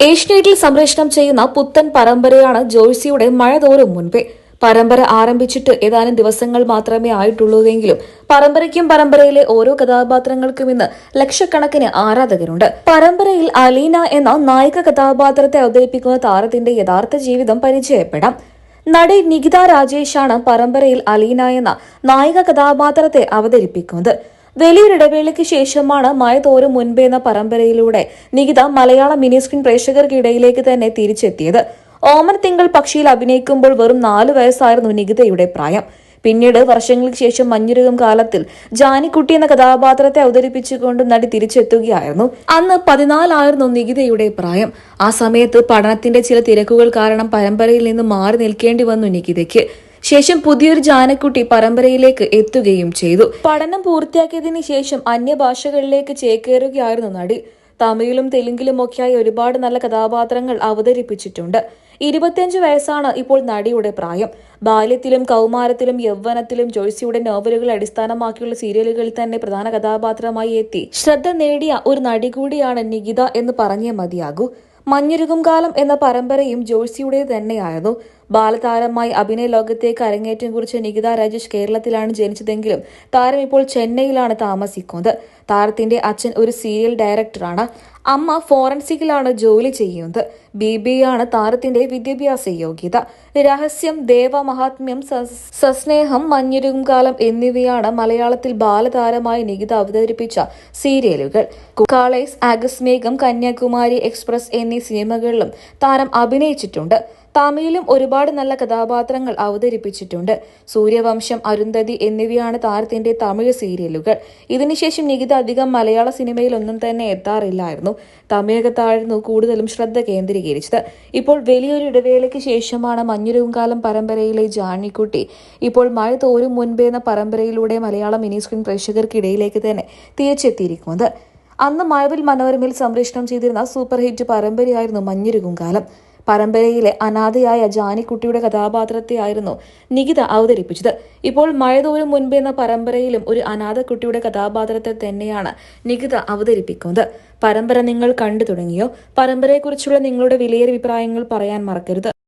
ഏഷ്യനെറ്റിൽ സംപ്രേഷണം ചെയ്യുന്ന പുത്തൻ പരമ്പരയാണ് ജോഴ്സിയുടെ മഴ തോറും മുൻപേ. പരമ്പര ആരംഭിച്ചിട്ട് ഏതാനും ദിവസങ്ങൾ മാത്രമേ ആയിട്ടുള്ളൂവെങ്കിലും പരമ്പരയ്ക്കും പരമ്പരയിലെ ഓരോ കഥാപാത്രങ്ങൾക്കും ഇന്ന് ലക്ഷക്കണക്കിന് ആരാധകരുണ്ട്. പരമ്പരയിൽ അലീന എന്ന നായിക കഥാപാത്രത്തെ അവതരിപ്പിക്കുന്ന താരത്തിന്റെ യഥാർത്ഥ ജീവിതം പരിചയപ്പെടാം. നടി നികിത രാജേഷാണ് പരമ്പരയിൽ അലീന എന്ന നായിക കഥാപാത്രത്തെ അവതരിപ്പിക്കുന്നത്. വലിയൊരു ഇടവേളയ്ക്ക് ശേഷമാണ് മഴ തോരും മുൻപേ എന്ന പരമ്പരയിലൂടെ നികിത മലയാള മിനി സ്ക്രീൻ പ്രേക്ഷകർക്കിടയിലേക്ക് തന്നെ തിരിച്ചെത്തിയത്. ഓമൻ തിങ്കൾ പക്ഷിയിൽ അഭിനയിക്കുമ്പോൾ വെറും നാല് വയസ്സായിരുന്നു നികിതയുടെ പ്രായം. പിന്നീട് വർഷങ്ങൾക്ക് ശേഷം മഞ്ഞുരുകം കാലത്തിൽ ജാനിക്കുട്ടി എന്ന കഥാപാത്രത്തെ അവതരിപ്പിച്ചുകൊണ്ട് നടി തിരിച്ചെത്തുകയായിരുന്നു. അന്ന് പതിനാലായിരുന്നു നികിതയുടെ പ്രായം. ആ സമയത്ത് പഠനത്തിന്റെ ചില തിരക്കുകൾ കാരണം പരമ്പരയിൽ നിന്ന് മാറി നിൽക്കേണ്ടി വന്നു നികിതയ്ക്ക്. ശേഷം പുതിയൊരു ജാനക്കുട്ടി പരമ്പരയിലേക്ക് എത്തുകയും ചെയ്തു. പഠനം പൂർത്തിയാക്കിയതിന് ശേഷം അന്യഭാഷകളിലേക്ക് ചേക്കേറുകയായിരുന്നു നടി. തമിഴിലും തെലുങ്കിലും ഒക്കെയായി ഒരുപാട് നല്ല കഥാപാത്രങ്ങൾ അവതരിപ്പിച്ചിട്ടുണ്ട്. ഇരുപത്തിയഞ്ച് വയസ്സാണ് ഇപ്പോൾ നടിയുടെ പ്രായം. ബാല്യത്തിലും കൗമാരത്തിലും യൗവനത്തിലും ജോയ്സിയുടെ നോവലുകൾ അടിസ്ഥാനമാക്കിയുള്ള സീരിയലുകളിൽ തന്നെ പ്രധാന കഥാപാത്രമായി എത്തി. ശ്രദ്ധ നേടിയ ഒരു നടി കൂടിയാണ് നികിത എന്ന് പറഞ്ഞേ മതിയാകൂ. മഞ്ഞുരുകും കാലം എന്ന പരമ്പരയും ജോഴ്സിയുടെ തന്നെയായിരുന്നു. ബാലതാരമായി അഭിനയ ലോകത്തേക്ക് അരങ്ങേറ്റം കുറിച്ച നികിത രാജേഷ് കേരളത്തിലാണ് ജനിച്ചതെങ്കിലും താരം ഇപ്പോൾ ചെന്നൈയിലാണ് താമസിക്കുന്നത്. താരത്തിന്റെ അച്ഛൻ ഒരു സീരിയൽ ഡയറക്ടറാണ് അമ്മ ഫോറൻസിക്കിലാണ് ജോലി ചെയ്യുന്നത്. ബി ബി ആണ് താരത്തിന്റെ വിദ്യാഭ്യാസ യോഗ്യത. രഹസ്യം ദേവമഹാത്മ്യം സസ്നേഹം മഞ്ഞുരും കാലം എന്നിവയാണ് മലയാളത്തിൽ ബാലതാരമായി നികിത അവതരിപ്പിച്ച സീരിയലുകൾ കാളേസ് ആഗസ്മേഘം കന്യാകുമാരി എക്സ്പ്രസ് എന്നീ സിനിമകളിലും താരം അഭിനയിച്ചിട്ടുണ്ട്. തമിഴിലും ഒരുപാട് നല്ല കഥാപാത്രങ്ങൾ അവതരിപ്പിച്ചിട്ടുണ്ട്. സൂര്യവംശം അരുന്ധതി എന്നിവയാണ് താരത്തിന്റെ തമിഴ് സീരിയലുകൾ. ഇതിനുശേഷം നികിത അധികം മലയാള സിനിമയിൽ ഒന്നും തന്നെ എത്താറില്ലായിരുന്നു. തമിഴകത്തായിരുന്നു കൂടുതലും ശ്രദ്ധ കേന്ദ്രീകരിച്ചത്. ഇപ്പോൾ വലിയൊരു ഇടവേളയ്ക്ക് ശേഷമാണ് മഞ്ഞുരുങ്കാലം പരമ്പരയിലെ ജാണിക്കുട്ടി ഇപ്പോൾ മഴ തോരും മുൻപേ എന്ന പരമ്പരയിലൂടെ മലയാള മിനി സ്ക്രീൻ പ്രേക്ഷകർക്കിടയിലേക്ക് തന്നെ തിരിച്ചെത്തിയിരിക്കുന്നത്. അന്ന് മഴവിൽ മനോരമയിൽ സംപ്രേഷണം ചെയ്തിരുന്ന സൂപ്പർ ഹിറ്റ് പരമ്പരയായിരുന്നു മഞ്ഞുരുകുങ്കാലം പരമ്പരയിലെ അനാഥയായ ജാനിക്കുട്ടിയുടെ കഥാപാത്രത്തെയായിരുന്നു നികിത അവതരിപ്പിച്ചത്. ഇപ്പോൾ മഴതോരും മുൻപ് എന്ന പരമ്പരയിലും ഒരു അനാഥക്കുട്ടിയുടെ കഥാപാത്രത്തെ തന്നെയാണ് നികിത അവതരിപ്പിക്കുന്നത്. പരമ്പര നിങ്ങൾ കണ്ടു തുടങ്ങിയോ? പരമ്പരയെക്കുറിച്ചുള്ള നിങ്ങളുടെ വിലയേറിയ അഭിപ്രായങ്ങൾ പറയാൻ മറക്കരുത്.